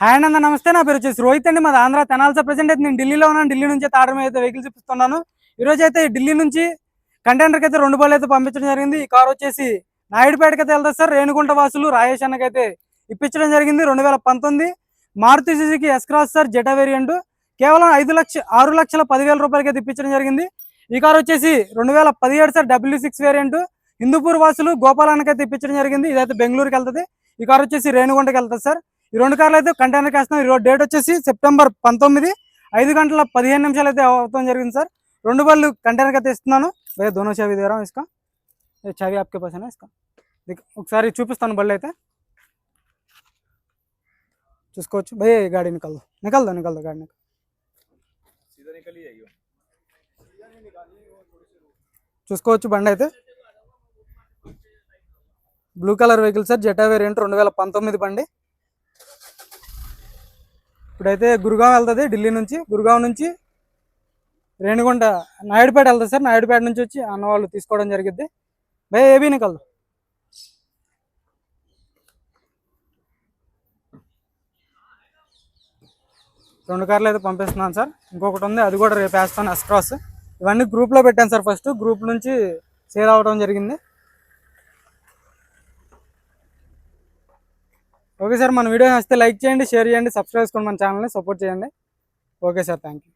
Hi అన్న నమస్తే. నా పేరు వచ్చేసి రోహిత్ అండి. మాది ఆంధ్ర తెనాల్సా ప్రజెంట్ అయితే నేను ఢిల్లీలో ఉన్నాను. ఢిల్లీ నుంచి అయితే ఆర్డర్ మీద అయితే వెహికల్ చూపిస్తున్నాను. ఈ రోజు అయితే ఢిల్లీ నుంచి కంటైనర్కి అయితే రెండు బళ్ళు అయితే పంపించడం జరిగింది. ఈ కార్ వచ్చేసి నాయుడుపేటకి అయితే వెళ్తారు సార్. రేణుగుంట వాసులు రాజేష్ అయితే ఇప్పించడం జరిగింది. రెండు వేల పంతొమ్మిది Maruti Suzuki S Cross sir Zeta variant కేవలం ఐదు లక్ష ఆరు లక్షల పదివేల రూపాయలకి అయితే ఇప్పించడం జరిగింది. ఈ కార్ వచ్చేసి రెండు వేల పదిహేడు sir W six variant Hindupur వాసులు గోపాలన్నకి అయితే ఇప్పించడం జరిగింది. ఇదైతే బెంగళూరుకి వెళ్తుంది. ఈ కార్ వచ్చేసి రేణుగుంటకి వెళ్తుంది సార్. ఈ రెండు కార్లు అయితే కంటైనర్ వేస్తాం ఈ డేట్ వచ్చేసి సెప్టెంబర్ పంతొమ్మిది. ఐదు గంటల పదిహేను నిమిషాలు అయితే అవతం జరిగింది సార్. రెండు బళ్ళు కంటైనర్కి అయితే ఇస్తున్నాను. భయ్యా దోనో చవి దేరా ఇసుకా. చవి ఆప్కే పాసేనా ఇసుకా? ఒకసారి చూపిస్తాను బళ్ళు అయితే. చూసుకోవచ్చు. భయ గాడి నికల్ నికల్దు నికల్దు గాడి నికల్ చూసుకోవచ్చు బండి అయితే. Blue colour vehicle sir Zeta variant రెండు వేల పంతొమ్మిది బండి. ఇప్పుడైతే గురుగాం వెళ్తుంది ఢిల్లీ నుంచి. గురుగాం నుంచి రేణిగుంట నాయుడుపేట వెళ్తుంది సార్. నాయుడుపేట నుంచి వచ్చి అన్న వాళ్ళు తీసుకోవడం జరిగింది భయ ఏబీ నికల్ రెండు కార్లు అయితే పంపిస్తున్నాను సార్. ఇంకొకటి ఉంది అది కూడా రేపు వేస్తాను ఎస్ క్రాస్ ఇవన్నీ గ్రూప్లో పెట్టాను సార్ ఫస్ట్. గ్రూప్ నుంచి సేల్ అవ్వడం జరిగింది. ఓకే సార్ మన వీడియో నచ్చితే లైక్ చేయండి షేర్ చేయండి సబ్స్క్రైబ్ చేసుకోండి మన ఛానల్ని సపోర్ట్ చేయండి. Okay sir thank you